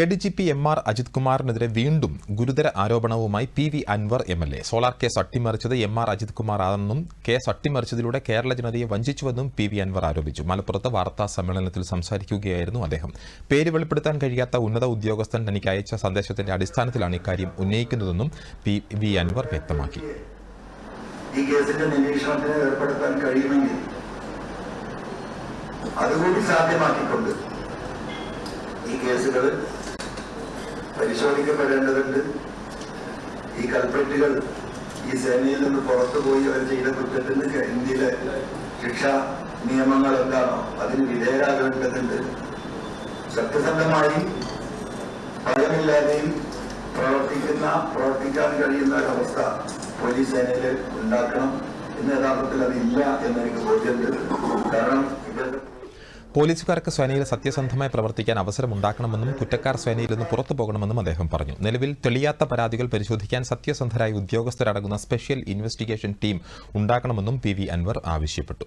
A D G P M R Ajith കുമാറിനെതിരെ വീണ്ടും ഗുരുതര ആരോപണവുമായി P V Anwar M L A. Solar case അട്ടിമറിച്ചത് M R Ajith Kumar ആണെന്നും case അട്ടിമറിച്ചതിലൂടെ Kerala ജനതയെ വഞ്ചിച്ചുവെന്നും P V Anwar ആരോപിച്ചു. മലപ്പുറത്ത് വാർത്താ സമ്മേളനത്തിൽ സംസാരിക്കുകയായിരുന്നു അദ്ദേഹം. പേര് വെളിപ്പെടുത്താൻ കഴിയാത്ത ഉന്നത ഉദ്യോഗസ്ഥൻ തനിക്ക് അയച്ച സന്ദേശത്തിന്റെ അടിസ്ഥാനത്തിലാണ് ഇക്കാര്യം ഉന്നയിക്കുന്നതെന്നും പി വി അൻവർ വ്യക്തമാക്കി. ഈ കഴിയുമെങ്കിൽ അതുകൂടി സാധ്യമാക്കിക്കൊണ്ട് ഈ കേസുകൾ പരിശോധിക്കപ്പെടേണ്ടതുണ്ട്. ഈ കൽപ്പറ്റുകൾ ഈ സേനയിൽ നിന്ന് പുറത്തുപോയി അവർ ചെയ്ത കുറ്റത്തിന് ഇന്ത്യയിലെ ശിക്ഷാ നിയമങ്ങൾ എന്താണോ അതിന് വിധേയരാകേണ്ടതുണ്ട്. സത്യസന്ധമായി ഭയമില്ലാതെയും പ്രവർത്തിക്കുന്ന പ്രവർത്തിക്കാൻ കഴിയുന്ന ഒരവസ്ഥ പോലീസ് സേനയിൽ ഉണ്ടാക്കണം. എന്ന് യഥാർത്ഥത്തിൽ അതില്ല എന്നെനിക്ക് ഇവരുടെ പോലീസുകാർക്ക് സ്വനയിൽ സത്യസന്ധമായി പ്രവർത്തിക്കാൻ അവസരമുണ്ടാക്കണമെന്നും കുറ്റക്കാർ സ്വനയിൽ നിന്ന് പുറത്തു പോകണമെന്നും അദ്ദേഹം പറഞ്ഞു. നിലവിൽ തെളിയാത്ത പരാതികൾ പരിശോധിക്കാൻ സത്യസന്ധരായ ഉദ്യോഗസ്ഥരടങ്ങുന്ന സ്പെഷ്യൽ ഇൻവെസ്റ്റിഗേഷൻ ടീം ഉണ്ടാക്കണമെന്നും പി അൻവർ ആവശ്യപ്പെട്ടു.